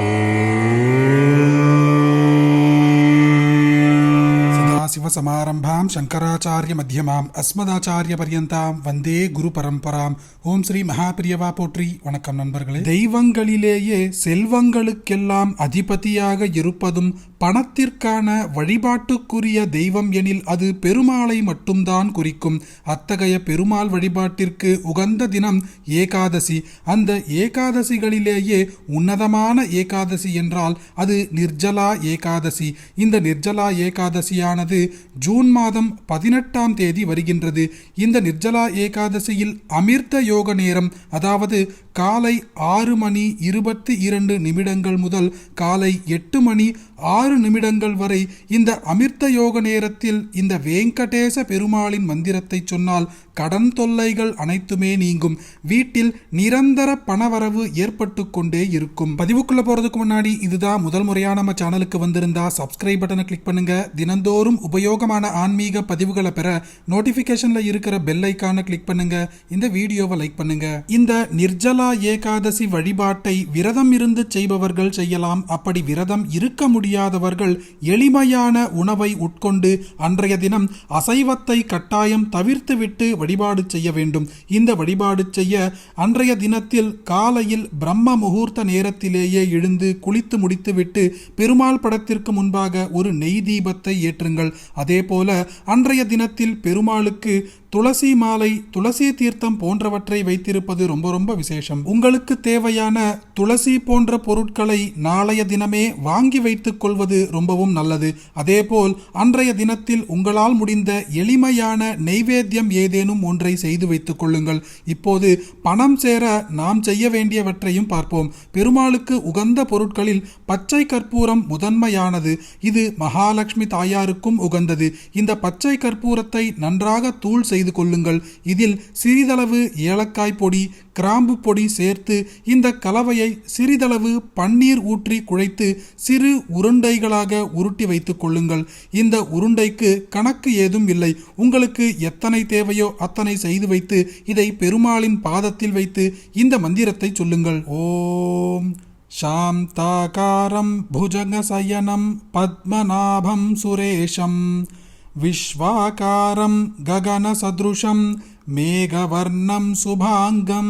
Oh. Shankaracharya மத்தியமாம் அஸ்மதாச்சாரிய பரியந்தாம் வந்தே குரு பரம்பராம் ஓம் ஸ்ரீ மகாபிரியவா போற்றி வணக்கம் நண்பர்களே தெய்வங்களிலேயே செல்வங்களுக்கெல்லாம் அதிபதியாக இருப்பதும் பணத்திற்கான வழிபாட்டுக்குரிய தெய்வம் எனில் அது பெருமாளை மட்டும்தான் குறிக்கும். அத்தகைய பெருமாள் வழிபாட்டிற்கு உகந்த தினம் ஏகாதசி. அந்த ஏகாதசிகளிலேயே உன்னதமான ஏகாதசி என்றால் அது நிர்ஜலா ஏகாதசி. இந்த நிர்ஜலா ஏகாதசியானது ஜூன் மாதம் பதினெட்டாம் தேதி வருகின்றது. இந்த நிர்ஜலா ஏகாதசியில் அமிர்த யோக நேரம் அதாவது காலை ஆறு மணி இருபத்தி இரண்டு நிமிடங்கள் முதல் காலை எட்டு மணி ஆறு நிமிடங்கள் வரை இந்த அமிர்த யோக நேரத்தில் இந்த வேங்கடேச பெருமாளின் மந்திரத்தை சொன்னால் கடன் தொல்லைகள் அனைத்துமே நீங்கும். வீட்டில் நிரந்தர பணவரவு ஏற்பட்டு கொண்டே இருக்கும். பதிவுக்குள்ள போறதுக்கு முன்னாடி இதுதான் முதல் முறையா நம்ம சேனலுக்கு வந்திருந்தா சப்ஸ்கிரைப் பட்டனை கிளிக் பண்ணுங்க. தினந்தோறும் உபயோகமான ஆன்மீக பதிவுகளை பெற நோட்டிபிகேஷன்ல இருக்கிற பெல் ஐக்கான கிளிக் பண்ணுங்க. இந்த வீடியோவை லைக் பண்ணுங்க. இந்த நிர்ஜலா ஏகாதசி வழிபாட்டை விரதம் இருந்து செய்பவர்கள் செய்யலாம். அப்படி விரதம் இருக்க முடியும். முடியாதவர்கள் எளிமையான உணவை உட்கொண்டு அன்றைய தினம் அசைவத்தை கட்டாயம் தவிர்த்துவிட்டு வழிபாடு செய்ய வேண்டும். இந்த வழிபாடு செய்ய அன்றைய தினத்தில் காலையில் பிரம்ம முகூர்த்த நேரத்திலேயே எழுந்து குளித்து முடித்துவிட்டு பெருமாள் படத்திற்கு முன்பாக ஒரு நெய் தீபத்தை ஏற்றுங்கள். அதே போல அன்றைய தினத்தில் பெருமாளுக்கு துளசி மாலை துளசி தீர்த்தம் போன்றவற்றை வைத்திருப்பது ரொம்ப ரொம்ப விசேஷம். உங்களுக்கு தேவையான துளசி போன்ற பொருட்களை நாளைய தினமே வாங்கி வைத்துக் கொள்வது ரொம்பவும் நல்லது. அதேபோல் அன்றைய தினத்தில் உங்களால் முடிந்த எளிமையான நெய்வேத்தியம் ஏதேனும் ஒன்றை செய்து வைத்துக் கொள்ளுங்கள். இப்போது பணம் சேர நாம் செய்ய வேண்டியவற்றையும் பார்ப்போம். பெருமாளுக்கு உகந்த பொருட்களில் பச்சை கற்பூரம் முதன்மையானது. இது மகாலட்சுமி தாயாருக்கும் உகந்தது. இந்த பச்சை கற்பூரத்தை நன்றாக தூள் செய்து கொள்ளுங்கள். இதில் சிறிதளவு ஏலக்காய் பொடி கிராம்பு பொடி சேர்த்து இந்த கலவையை சிறிதளவு பன்னீர் ஊற்றி குழைத்து சிறு உருண்டைகளாக உருட்டி வைத்துக் கொள்ளுங்கள். இந்த உருண்டைக்கு கணக்கு ஏதும் இல்லை. உங்களுக்கு எத்தனை தேவையோ அத்தனை செய்து வைத்து இதை பெருமாளின் பாதத்தில் வைத்து இந்த மந்திரத்தை சொல்லுங்கள். ஓம் சாந்தாகாரம் புஜகசயனம் பத்மநாபம் சுரேஷம். विश्वाकारं गगनसदृशं मेघवर्णं शुभाङ्गं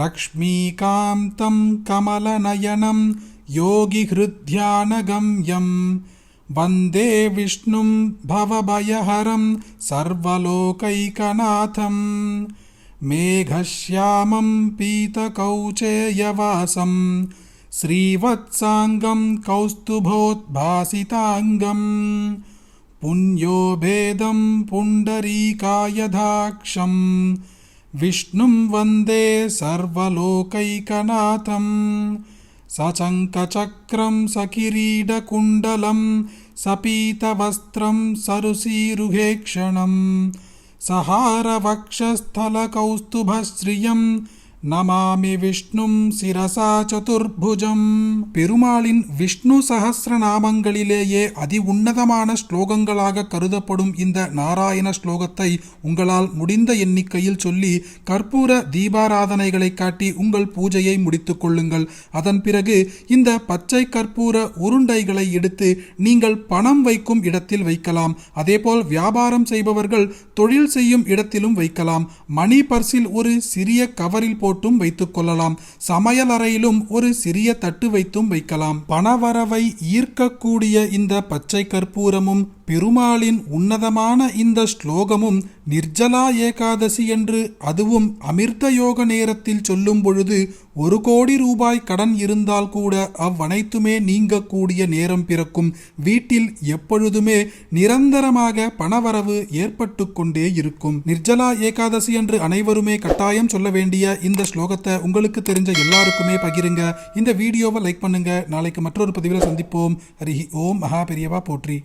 लक्ष्मीकान्तं कमलनयनं योगिहृद्यानगम्यं वंदे विष्णुं भवभयहरं सर्वलोकैकनाथं मेघश्यामं पीतकौचेयवासं श्रीवत्साङ्गं कौस्तुभोद्भासिताङ्गम् पुण्यो भेदं पुण्डरीकायधाक्षं विष्णुं वन्दे सर्वलोकैकनाथं सचङ्कचक्रं सकिरीडकुण्डलं सपीतवस्त्रं सरुसीरुहेक्षणं सहारवक्षस्थलकौस्तुभश्रियं நமாமி விஷ்ணும் சிரசா சதுர்புஜம் பெருமாளின் விஷ்ணு சகசிர நாமங்களிலேயே அதி உன்னதமான ஸ்லோகங்களாக கருதப்படும் இந்த நாராயண ஸ்லோகத்தை உங்களால் முடிந்த எண்ணிக்கையில் சொல்லி கற்பூர தீபாராதனைகளை காட்டி உங்கள் பூஜையை முடித்துக் கொள்ளுங்கள். அதன் பிறகு இந்த பச்சை கற்பூர உருண்டைகளை எடுத்து நீங்கள் பணம் வைக்கும் இடத்தில் வைக்கலாம். அதேபோல் வியாபாரம் செய்பவர்கள் தொழில் செய்யும் இடத்திலும் வைக்கலாம். மணி பர்சில் ஒரு சிறிய கவரில் போட்டும் வைத்துக் கொள்ளலாம். சமையல் அறையிலும் ஒரு சிறிய தட்டு வைத்தும் வைக்கலாம். பணவரவை ஈர்க்கக்கூடிய இந்த பச்சை கற்பூரமும் பெருமாளின் உன்னதமான இந்த ஸ்லோகமும் நிர்ஜலா ஏகாதசி என்று அதுவும் அமிர்த யோக நேரத்தில் சொல்லும் பொழுது ஒரு கோடி ரூபாய் கடன் இருந்தால் கூட அவ்வனைத்துமே நீங்கக்கூடிய நேரம் பிறக்கும். வீட்டில் எப்பொழுதுமே நிரந்தரமாக பணவரவு ஏற்பட்டு கொண்டே இருக்கும். நிர்ஜலா ஏகாதசி என்று அனைவருமே கட்டாயம் சொல்ல வேண்டிய இந்த ஸ்லோகத்தை உங்களுக்கு தெரிஞ்ச எல்லாருக்குமே பகிருங்க. இந்த வீடியோவை லைக் பண்ணுங்க. நாளைக்கு மற்றொரு பதிவில் சந்திப்போம். ஹரிஹி ஓம். மகா பெரியவா போற்றி.